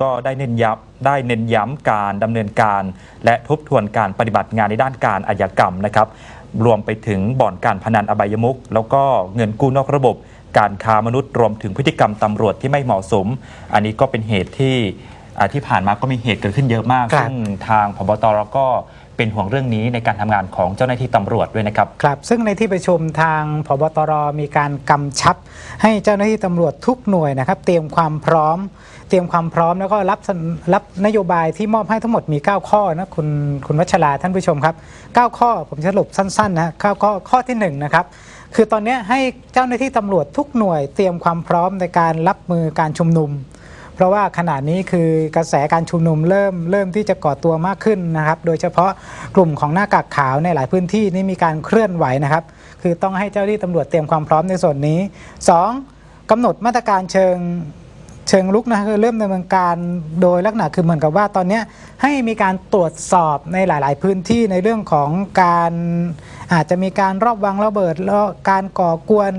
ก็ได้เน้นย้ำได้เน้นย้ำการดำเนินการ และทบทวนการปฏิบัติงานในด้านการอาชญากรรมนะครับรวมไปถึงบ่อนการพนันอบายมุกแล้วก็เงินกู้นอกระบบ การค้ามนุษย์รวมถึงพฤติกรรมตำรวจที่ไม่เหมาะสม อันนี้ก็เป็นเหตุที่อ่าที่ผ่านมาก็มีเหตุเกิดขึ้นเยอะมากครับซึ่งทางพบตรก็เป็นห่วงเรื่องนี้ในการทำงานของเจ้าหน้าที่ตำรวจด้วยนะครับ ครับ ซึ่งในที่ประชุมทางพบตรมีการกำชับ ให้เจ้าหน้าที่ตำรวจทุกหน่วยนะครับ เตรียมความพร้อม เตรียมความพร้อมแล้วก็รับรับนโยบายที่มอบให้ทั้งหมดมี 9 ข้อนะคุณคุณวัชราท่านผู้ชมครับ 9 ข้อผมสรุปสั้นๆนะ9ข้อข้อที่1นะครับคือตอนนี้ให้เจ้าหน้าที่ตำรวจทุกหน่วยเตรียมความพร้อมในการรับมือการชุมนุม เพราะว่าขณะนี้คือกระแสการชุมนุมเริ่มเริ่มที่จะก่อตัวมากขึ้นนะครับ โดยเฉพาะกลุ่มของหน้ากากขาวในหลายพื้นที่นี่มีการเคลื่อนไหวนะครับ คือต้องให้เจ้าหน้าที่ตำรวจเตรียมความพร้อมในส่วนนี้ 2. กำหนดมาตรการเชิง เชิงลุกนะคือเริ่มดำเนินการโดยลักษณะคือเหมือนกับว่าตอนนี้ให้มีการตรวจสอบในหลาย ๆ พื้นที่ในเรื่องของการอาจจะมีการรอบวางระเบิดแล้วการก่อกวน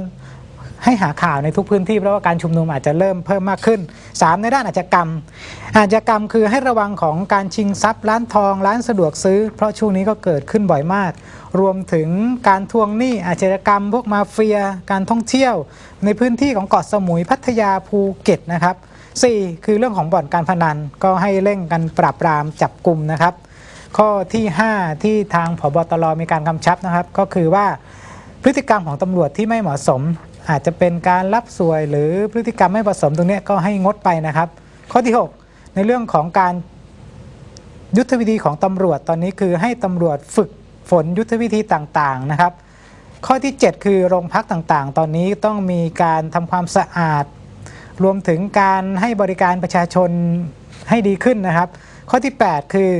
ให้หาข่าวในทุกพื้นที่เพราะว่าการชุมนุมอาจจะเริ่มเพิ่มมากขึ้น 3 ในด้านอาชญากรรม อาชญากรรมคือให้ระวังของการชิงทรัพย์ร้านทองร้านสะดวกซื้อ เพราะช่วงนี้ก็เกิดขึ้นบ่อยมาก รวมถึงการทวงหนี้อาชญากรรม พวกมาเฟีย การท่องเที่ยว ในพื้นที่ของเกาะสมุยพัทยาภูเก็ตนะครับ 4 คือเรื่องของบ่อนการพนันก็ให้เร่งกันปราบปรามจับกลุ่มนะครับ ข้อที่ 5 ที่ทางผบตรมีการกำชับนะครับ ก็คือว่าพฤติกรรมของตำรวจที่ไม่เหมาะสม อาจจะเป็นการรับสวยหรือพฤติกรรมไม่เหมาะสมตรงนี้ก็ให้งดไปนะครับ ข้อที่ 6 ในเรื่องของการยุทธวิธีของตำรวจตอนนี้คือให้ตำรวจฝึกฝนยุทธวิธีต่างๆนะครับ ข้อที่ 7 คือโรงพักต่างๆ ตอนนี้ต้องมีการทำความสะอาด รวมถึงการให้บริการประชาชนให้ดีขึ้นนะครับ ข้อที่ 8 คือ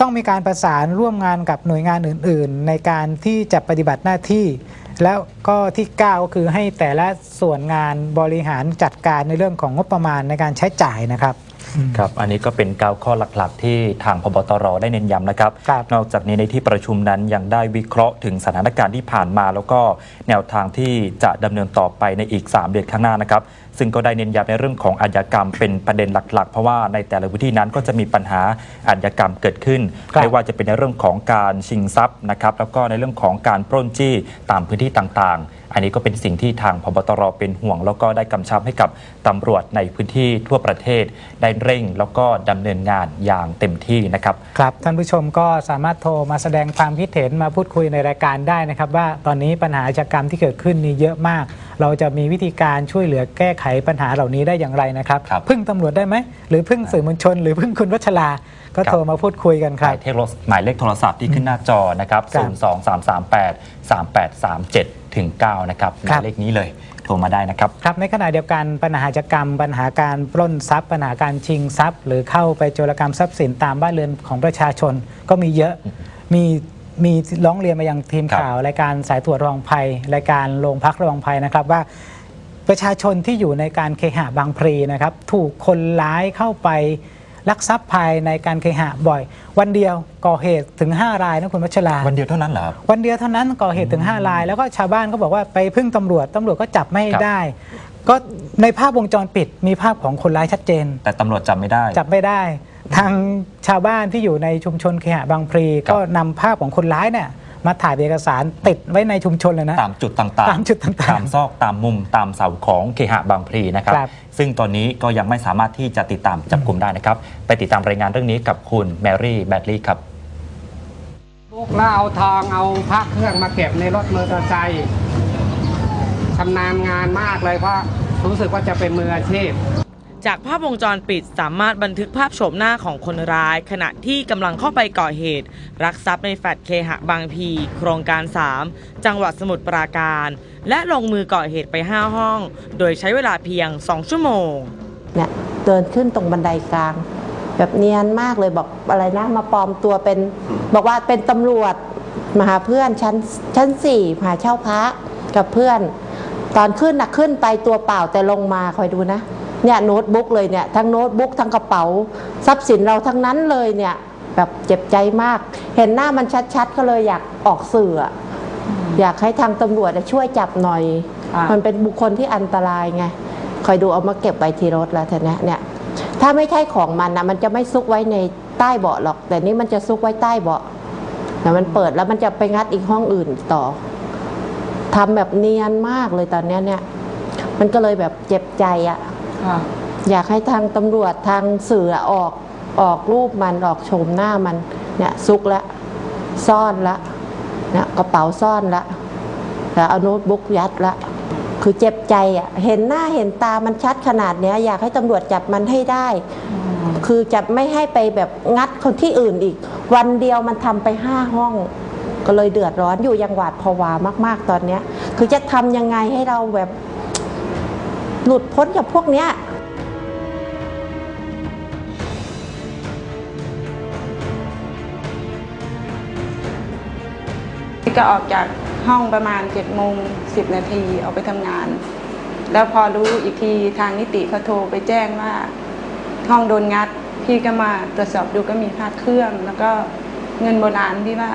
ต้องมีการประสานร่วมงานกับหน่วยงานอื่น ๆ ในการที่จะปฏิบัติหน้าที่ แล้วก็ที่ 9 ก็คือให้แต่ละส่วนงานบริหารจัดการในเรื่องของงบประมาณในการใช้จ่ายนะครับ ครับอันนี้ก็เป็นเก้าข้อหลักๆ ที่ทางพบตรได้เน้นย้ำนะครับครับ นอกจากนี้ในที่ประชุมนั้นยังได้วิเคราะห์ถึงสถานการณ์ที่ผ่านมา แล้วก็แนวทางที่จะดำเนินต่อไปในอีก 3 เดือนข้างหน้านะครับซึ่งก็ได้เน้นย้ำในเรื่องของอาชญากรรมเป็นประเด็นหลัก ๆ เพราะว่าในแต่ละพื้นที่นั้นก็จะมีปัญหาอาชญากรรมเกิดขึ้นครับไม่ว่าจะเป็นในเรื่องของการชิงทรัพย์นะครับแล้วก็ในเรื่องของการปล้นจี้ตามพื้นที่ต่างๆ อันนี้ก็เป็นสิ่งที่ทางพบตรเป็นห่วง แล้วก็ได้กำชับให้กับตำรวจในพื้นที่ทั่วประเทศ ได้เร่งแล้วก็ดำเนินงานอย่างเต็มที่นะครับ ครับ ท่านผู้ชมก็สามารถโทรมาแสดงความคิดเห็นมาพูดคุยในรายการได้นะครับ ว่าตอนนี้ปัญหาอาชญากรรมที่เกิดขึ้นนี่เยอะมาก เราจะมีวิธีการช่วยเหลือแก้ไขปัญหาเหล่านี้ได้อย่างไรนะครับครับ พึ่งตำรวจได้ไหมหรือพึ่งสื่อมวลชน หรือพึ่งคุณวัชราก็ครับโทรมาพูดคุยกันคหรัมาบ ยเลขโทรหมายเลขโทรศัพท์ที่ขึ้นหน้าจอนะครับ ครับ 023383837 ถึง 9 นะครับหครัมาบยเลขนี้เลยโทรมาได้นะครับ ครับในขณะเดียวกันปัญหาอาชญากรรม ปัญหาการปล้นทรัพย์ ปัญหาการชิงทรัพย์ หรือเข้าไปโจรกรรมทรัพย์สินตามบ้านเรือนของประชาชนก็มีเยอะมีมีร้องเรียนมายังทีมครับข่าวรายการสายตรวจระวังภัยรายการโรงพักระวังภัยนะครับว่าประชาชนที่อยู่ในการเคหะบางพลีนะครับ ถูกคนร้ายเข้าไป ลักทรัพย์ภายในการเคหะบ่อย วันเดียวก่อเหตุถึง 5 รายนะคุณวัชราวันเดียวเท่านั้นเหรอครับ วันเดียวเท่านั้นก่อเหตุถึง 5 ราย แล้วก็ชาวบ้านก็บอกว่าไปพึ่งตำรวจตำรวจก็จับไม่ครับ ได้ ก็ในภาพวงจรปิดมีภาพของคนร้ายชัดเจน แต่ตำรวจจำไม่ได้ จับไม่ได้ ทางชาวบ้านที่อยู่ในชุมชนเคหะบางพลีครับก็นำภาพของคนร้ายเนี่ย มาถ่ายเป็นเอกสารติดไว้ในชุมชนเลยนะ ตามจุดต่างๆ ตามจุดต่างๆ ตามซอกตามมุมตามเสาของเคหะบางพลีนะครับ ครับ ซึ่งตอนนี้ก็ยังไม่สามารถที่จะติดตามจับกลุ่มได้นะครับ ไปติดตามรายงานเรื่องนี้กับคุณแมรี่แบดลีย์ครับบุกแล้วเอาทองเอาพระเครื่องมาเก็บในรถมอเตอร์ไซค์ชำนาญงานมากเลยเพราะรู้สึกว่าจะเป็นมืออาชีพ จากภาพวงจรปิดสามารถบันทึกภาพโฉมหน้าของคนร้าย ขณะที่กำลังเข้าไปก่อเหตุ รักทรัพย์ในแฟลตเคหะบางพี โครงการ 3 จังหวัดสมุทรปราการ และลงมือก่อเหตุไป 5 ห้อง โดยใช้เวลาเพียง 2 ชั่วโมงเนี่ยเดินขึ้นตรงบันไดกลาง แบบเนียนมากเลยบอกอะไรนะมาปลอมตัวเป็น บอกว่าเป็นตำรวจมาหาเพื่อนชั้นชั้นสี่มาหาเช่าพระกับเพื่อน ตอนขึ้นนะขึ้นไปตัวเปล่าแต่ลงมาคอยดูนะ เนี่ยโน้ตบุ๊กเลยเนี่ยทั้งโน้ตบุ๊กทั้งกระเป๋า ทรัพย์สินเราทั้งนั้นเลยเนี่ยแบบเจ็บใจมาก เห็นหน้ามันชัดๆ ก็เลยอยากออกสื่ออะอยากให้ทางตำรวจอะช่วยจับหน่อยอ่ามัมันเป็นบุคคลที่อันตรายไงคอยดูเอามาเก็บไว้ที่รถแล้วทีเนี้ยเนี่ยถ้าไม่ใช่ของมันนะมันจะไม่ซุกไว้ในใต้เบาะหรอก แต่นี่มันจะซุกไว้ใต้เบาะแต่มันเปิดแล้วมันจะไปงัดอีกห้องอื่นต่อทำแบบเนียนมากเลยตอนเนี้ยเนี่ย มันก็เลยแบบเจ็บใจอะค่ะ อยากให้ทางตำรวจทางสื่อออกออกรูปมันออกโฉมหน้ามันเนี่ยซุกละซ่อนละเนี่ยกระเป๋าซ่อนละแล้วเอาโน้ตบุ๊กยัดละคือเจ็บใจอะเห็นหน้าเห็นตามันชัดขนาดเนี้ยอยากให้ตำรวจจับมันให้ได้ คือจะไม่ให้ไปแบบงัดคนที่อื่นอีก วันเดียวมันทำไปห้าห้อง ก็เลยเดือดร้อนอยู่ยังหวาดผวามาก ๆ ตอนเนี้ย คือจะทำยังไงให้เราแบบ หลุดพ้นจากพวกเนี้ยก็ออกจากห้องประมาณ7จ็ดโมงสินาทีออกไปทำงาน แล้วพอรู้อีกทีทางนิติเขาโทรไปแจ้งว่า ห้องโดนงัด พี่ก็มาตรวจสอบดูก็มีพาดเครื่อง แล้วก็เงินโบราณพี่ว่า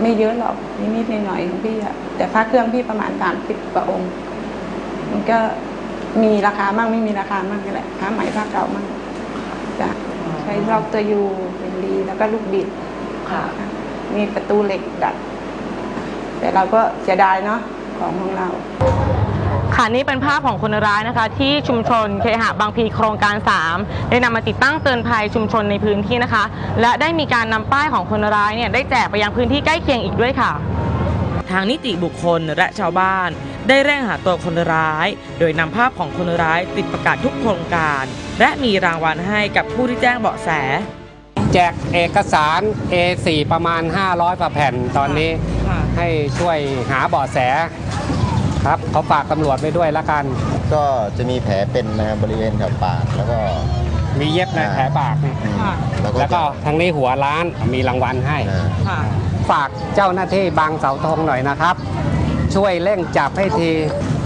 ไม่เยอะหรอกนิดๆหน่อยๆของพี่อะแต่พาดเครื่องพี่ประมาณสามสิบกว่าองค์ มันก็ มีราคามั่งไม่มีราคามั่งนี่แหละผ้าไหมผ้าเก่ามั่งจ้ะใช้รอบตัวยูเป็นดีแล้วก็ลูกบิดค่ะ มีประตูเหล็กดัด แต่เราก็เสียดายเนาะของของเราค่ะนี่เป็นภาพของคนร้ายนะคะ ที่ชุมชนเคหะบางพลีโครงการ 3 ได้นำมาติดตั้งเตือนภัยชุมชนในพื้นที่นะคะ และได้มีการนำป้ายของคนร้ายเนี่ยได้แจกไปยังพื้นที่ใกล้เคียงอีกด้วยค่ะ ทางนิติบุคคลและชาวบ้าน ได้เร่งหาตัวคนร้าย โดยนำภาพของคนร้ายติดประกาศทุกโครงการ และมีรางวัลให้กับผู้ที่แจ้งเบาะแส แจกเอกสาร A4 ประมาณ 500กว่าแผ่นตอนนี้ค่ะ ให้ช่วยหาเบาะแสครับเขาฝากตำรวจไว้ด้วยละกัน ก็จะมีแผลเป็นนะครับบริเวณแถวปากแล้วก็มีเย็บในแผลปากนี่อืมค่ะแล้วก็แล้วก็ทางนี้หัวร้านมีรางวัลให้ อ่าค่ะ ฝากเจ้าหน้าที่บางเสาธงหน่อยนะครับ ช่วยเร่งจับให้ที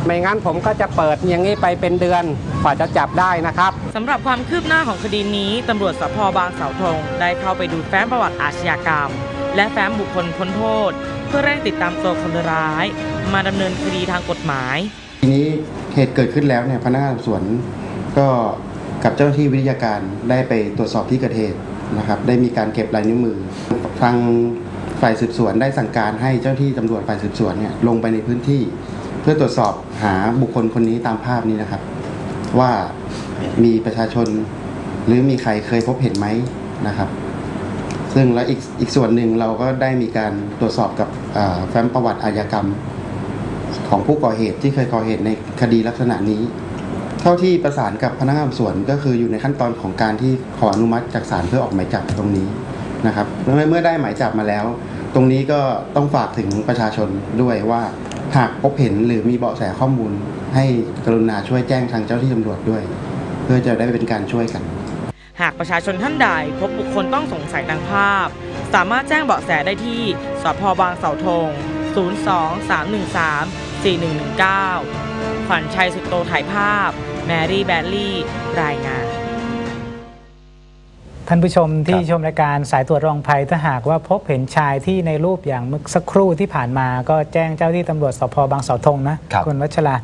ไม่งั้นผมก็จะเปิดอย่างนี้ไปเป็นเดือนกว่าจะจับได้นะครับสำหรับความคืบหน้าของคดีนี้ตำรวจสพบางเสาธงได้เข้าไปดูแฟ้มประวัติอาชญากรรม และแฟ้มบุคคลพ้นโทษ เพื่อเร่งติดตามตัวคนร้าย มาดำเนินคดีทางกฎหมาย ทีนี้เหตุเกิดขึ้นแล้วเนี่ยพนักงานสอบสวนก็กับเจ้าหน้าที่วิทยาการได้ไปตรวจสอบที่เกิดเหตุนะครับ ได้มีการเก็บลายนิ้วมือ ทาง ฝ่ายสืบสวนได้สั่งการให้เจ้าที่ตำรวจฝ่ายสืบสวนเนี่ยลงไปในพื้นที่ เพื่อตรวจสอบหาบุคคลคนนี้ตามภาพนี้นะครับ ว่ามีประชาชนหรือมีใครเคยพบเห็นไหมนะครับ ซึ่งแล้วอีกอีกส่วนหนึ่งเราก็ได้มีการตรวจสอบกับแฟ้มประวัติอาญากรรม ของผู้ก่อเหตุที่เคยก่อเหตุในคดีลักษณะนี้ เท่าที่ประสานกับพนักงานสอบสวนก็คืออยู่ในขั้นตอนของการที่ขออนุมัติจากศาลเพื่อออกหมายจับตรงนี้ นะครับเมื่อเมื่อได้หมายจับมาแล้ว ตรงนี้ก็ต้องฝากถึงประชาชนด้วยว่าหากพบเห็นหรือมีเบาะแสข้อมูล ให้กรุณาช่วยแจ้งทางเจ้าที่ตำรวจด้วย เพื่อจะได้เป็นการช่วยกัน หากประชาชนท่านใดพบบุคคลต้องสงสัยดังภาพ สามารถแจ้งเบาะแสได้ที่สพบางเสาธง 02 313 4119 ขวัญชัยสุดโตถ่ายภาพ แมรี่แบดลี่ รายงาน ท่านผู้ชมที่ครับชมรายการสายตรวจรองภัยถ้าหากว่าพบเห็นชายที่ในรูปอย่างเมื่อสักครู่ที่ผ่านมา ก็แจ้งเจ้าที่ตำรวจสพบางเสาธงนะครับณวัชรา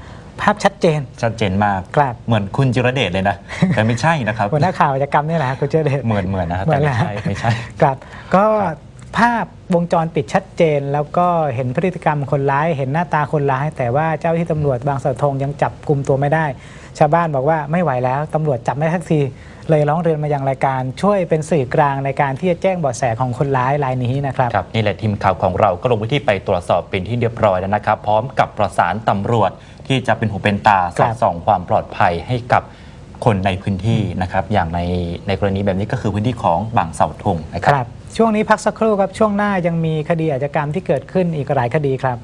ภาพชัดเจน ชัดเจนมาก ครับเหมือนคุณจิรเดชเลยนะ แต่ไม่ใช่นะครับ หัวหน้าข่าวอาชญากรรมนี่แหละฮะคุณเจเดช เหมือนเหมือนนะครับเหมืแต่อนไม่แหละใช่ไม่ใช่ ครับก็ครับภาพวงจรปิดชัดเจน แล้วก็เห็นพฤติกรรมคนร้าย เห็นหน้าตาคนร้าย แต่ว่าเจ้าที่ตำรวจบางเสาธงยังจับกลุ่มตัวไม่ได้ ชาวบ้านบอกว่าไม่ไหวแล้วตำรวจจับไม่ได้ทักที เลยร้องเรียนมายังรายการ ช่วยเป็นสื่อกลางในการที่จะแจ้งเบาะแสของคนร้ายรายนี้นะครับครับนี่แหละทีมข่าวของเราก็ลงพื้นที่ไปตรวจสอบเป็นที่เรียบร้อยแล้วนะครับ พร้อมกับประสานตำรวจที่จะเป็นหูเป็นตาคสรัอบดส่องความปลอดภัยให้กับคนในพื้นที่นะครับ อย่างในในกรณีแบบนี้ก็คือพื้นที่ของบางเสาธงนะคครับรับ ช่วงนี้พักสักครู่ครับช่วงหน้ายังมีคดีอาชญากรรมที่เกิดขึ้นอีกหลายคดีครับ